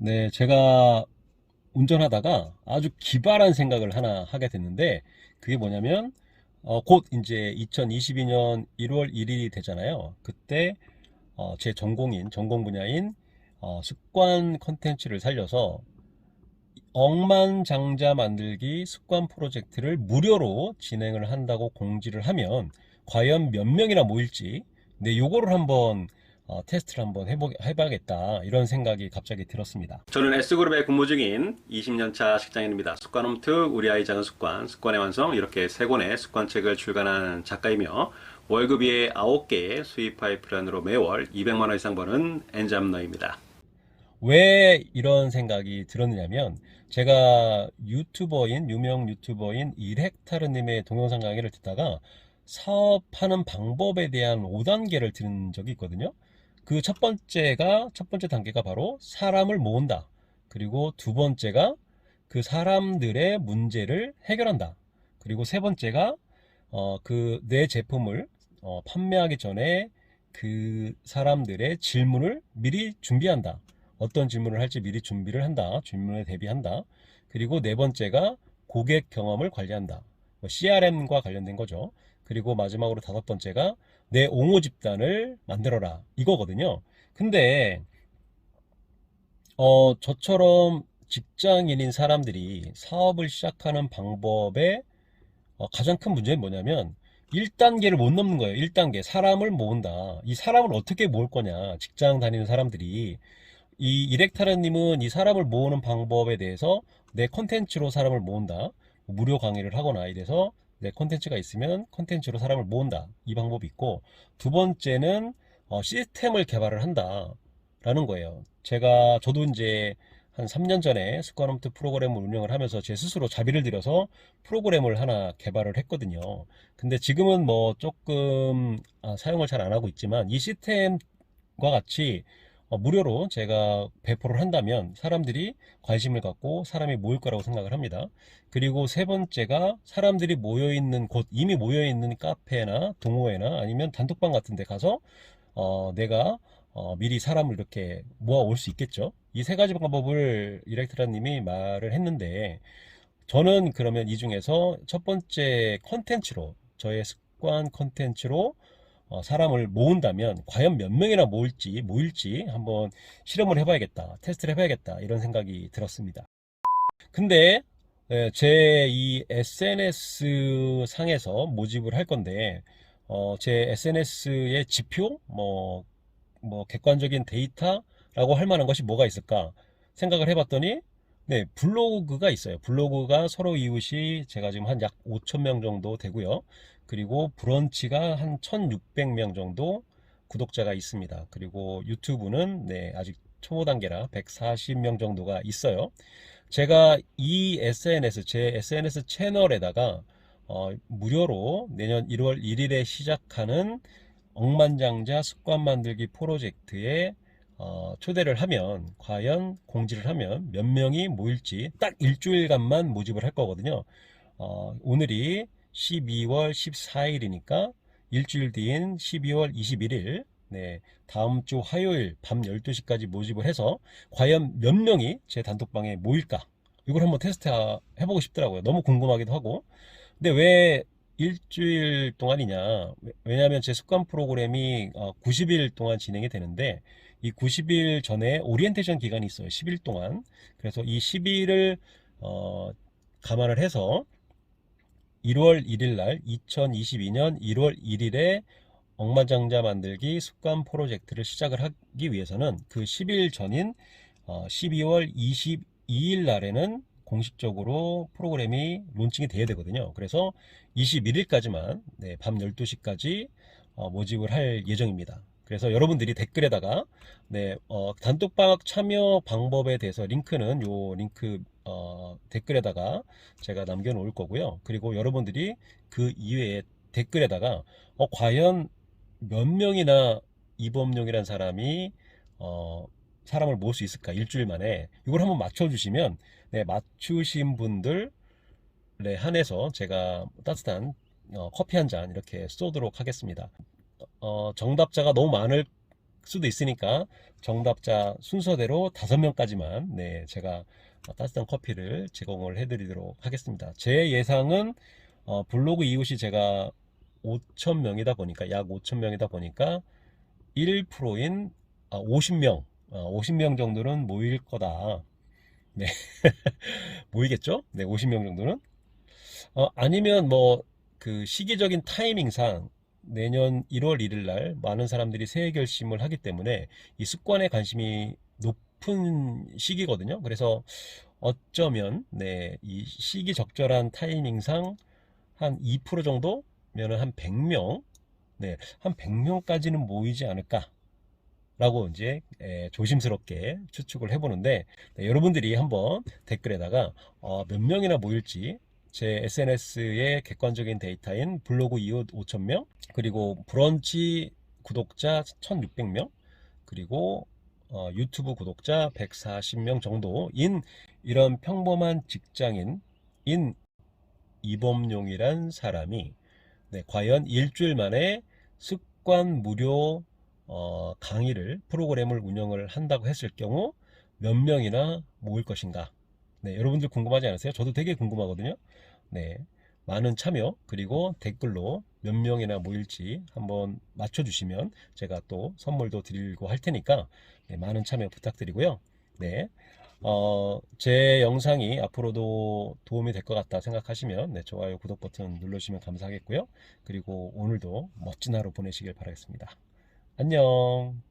네, 제가 운전하다가 아주 기발한 생각을 하나 하게 됐는데 그게 뭐냐면 어, 곧 이제 2022년 1월 1일이 되잖아요. 그때 어, 제 전공인 전공 분야인 어, 습관 컨텐츠를 살려서 억만장자 만들기 습관 프로젝트를 무료로 진행을 한다고 공지를 하면 과연 몇 명이나 모일지 네, 요거를 한번 어, 테스트를 한번 해보, 해봐야겠다 이런 생각이 갑자기 들었습니다. 저는 S그룹에 근무 중인 20년차 직장인입니다. 습관 홈트, 우리 아이 작은 습관, 습관의 완성 이렇게 세 권의 습관책을 출간한 작가이며 월급이 9개 수입 파이프라인으로 매월 200만 원 이상 버는 엔잡너입니다. 왜 이런 생각이 들었냐면 제가 유튜버인 유명 유튜버인 일헥타르님의 동영상 강의를 듣다가 사업하는 방법에 대한 5단계를 들은 적이 있거든요. 그 첫 번째가 첫 번째 단계가 바로 사람을 모은다. 그리고 두 번째가 그 사람들의 문제를 해결한다. 그리고 세 번째가 어, 그 내 제품을 어, 판매하기 전에 그 사람들의 질문을 미리 준비한다. 어떤 질문을 할지 미리 준비를 한다. 질문에 대비한다. 그리고 네 번째가 고객 경험을 관리한다. 뭐 CRM과 관련된 거죠. 그리고 마지막으로 다섯 번째가 내 옹호 집단을 만들어라. 이거거든요. 근데 어, 저처럼 직장인인 사람들이 사업을 시작하는 방법의 어, 가장 큰 문제는 뭐냐면 1단계를 못 넘는 거예요. 1단계. 사람을 모은다. 이 사람을 어떻게 모을 거냐. 직장 다니는 사람들이. 이 이렉타르님은 이 사람을 모으는 방법에 대해서 내 컨텐츠로 사람을 모은다. 무료 강의를 하거나 이래서 내 컨텐츠가 있으면 컨텐츠로 사람을 모은다. 이 방법이 있고 두 번째는 어, 시스템을 개발을 한다. 라는 거예요. 제가 저도 이제 한 3년 전에 습관홈트 프로그램을 운영을 하면서 제 스스로 자비를 들여서 프로그램을 하나 개발을 했거든요. 근데 지금은 뭐 조금 아, 사용을 잘 안 하고 있지만 이 시스템과 같이 어, 무료로 제가 배포를 한다면 사람들이 관심을 갖고 사람이 모일 거라고 생각을 합니다. 그리고 세 번째가 사람들이 모여 있는 곳, 이미 모여 있는 카페나 동호회나 아니면 단톡방 같은 데 가서 어, 내가 어, 미리 사람을 이렇게 모아 올 수 있겠죠. 이 세 가지 방법을 이렉트라 님이 말을 했는데 저는 그러면 이 중에서 첫 번째 컨텐츠로 저의 습관 컨텐츠로 어, 사람을 모은다면 과연 몇 명이나 모일지 모일지 한번 실험을 해봐야겠다 테스트를 해봐야겠다 이런 생각이 들었습니다 근데 제 이 SNS 상에서 모집을 할 건데 어, 제 SNS의 지표 뭐, 뭐 객관적인 데이터라고 할 만한 것이 뭐가 있을까 생각을 해봤더니 네, 블로그가 있어요. 블로그가 서로 이웃이 제가 지금 한 약 5천 명 정도 되고요. 그리고 브런치가 한 1,600명 정도 구독자가 있습니다. 그리고 유튜브는 네, 아직 초보 단계라 140명 정도가 있어요. 제가 이 SNS, 제 SNS 채널에다가 어, 무료로 내년 1월 1일에 시작하는 억만장자 습관 만들기 프로젝트에 어, 초대를 하면 과연 공지를 하면 몇 명이 모일지 딱 일주일간만 모집을 할 거거든요. 어, 오늘이 12월 14일이니까 일주일 뒤인 12월 21일 네, 다음 주 화요일 밤 12시까지 모집을 해서 과연 몇 명이 제 단톡방에 모일까? 이걸 한번 테스트 해보고 싶더라고요. 너무 궁금하기도 하고. 근데 왜 일주일 동안이냐? 왜냐하면 제 습관 프로그램이 90일 동안 진행이 되는데 이 90일 전에 오리엔테이션 기간이 있어요. 10일 동안. 그래서 이 10일을 어, 감안을 해서 1월 1일 날 2022년 1월 1일에 억만장자 만들기 습관 프로젝트를 시작을 하기 위해서는 그 10일 전인 어, 12월 22일 날에는 공식적으로 프로그램이 론칭이 돼야 되거든요. 그래서 21일까지만 네, 밤 12시까지 어, 모집을 할 예정입니다. 그래서 여러분들이 댓글에다가 네, 어, 단톡방 참여 방법에 대해서 링크는 요 링크 어, 댓글에다가 제가 남겨놓을 거고요. 그리고 여러분들이 그 이외에 댓글에다가 어, 과연 몇 명이나 이범용이란 사람이 어, 사람을 모을 수 있을까 일주일 만에 이걸 한번 맞춰주시면 네, 맞추신 분들 에 한해서 제가 따뜻한 어, 커피 한 잔 이렇게 쏘도록 하겠습니다. 어, 정답자가 너무 많을 수도 있으니까 정답자 순서대로 다섯 명까지만 네, 제가 따뜻한 커피를 제공을 해드리도록 하겠습니다. 제 예상은 어, 블로그 이웃이 제가 5천 명이다 보니까 약 5천 명이다 보니까 1%인 50명, 50명 정도는 모일 거다. 네, 모이겠죠? 네, 50명 정도는. 어, 아니면 뭐 그 시기적인 타이밍상 내년 1월 1일 날 많은 사람들이 새해 결심을 하기 때문에 이 습관에 관심이 높은 시기거든요. 그래서 어쩌면 네, 이 시기 적절한 타이밍상 한 2% 정도면은 한 100명, 네, 한 100명까지는 모이지 않을까. 라고 이제 에, 조심스럽게 추측을 해보는데 네, 여러분들이 한번 댓글에다가 어, 몇 명이나 모일지 제 SNS의 객관적인 데이터인 블로그 이웃 5,000명, 그리고 브런치 구독자 1,600명, 그리고 어, 유튜브 구독자 140명 정도인 이런 평범한 직장인인 이범용이란 사람이 네, 과연 일주일 만에 습관 무료 어, 강의를 프로그램을 운영을 한다고 했을 경우 몇 명이나 모일 것인가? 네, 여러분들 궁금하지 않으세요? 저도 되게 궁금하거든요. 네, 많은 참여 그리고 댓글로 몇 명이나 모일지 한번 맞춰주시면 제가 또 선물도 드리고 할 테니까 네, 많은 참여 부탁드리고요. 네, 어, 제 영상이 앞으로도 도움이 될 것 같다 생각하시면 네, 좋아요, 구독 버튼 눌러주시면 감사하겠고요. 그리고 오늘도 멋진 하루 보내시길 바라겠습니다. 안녕.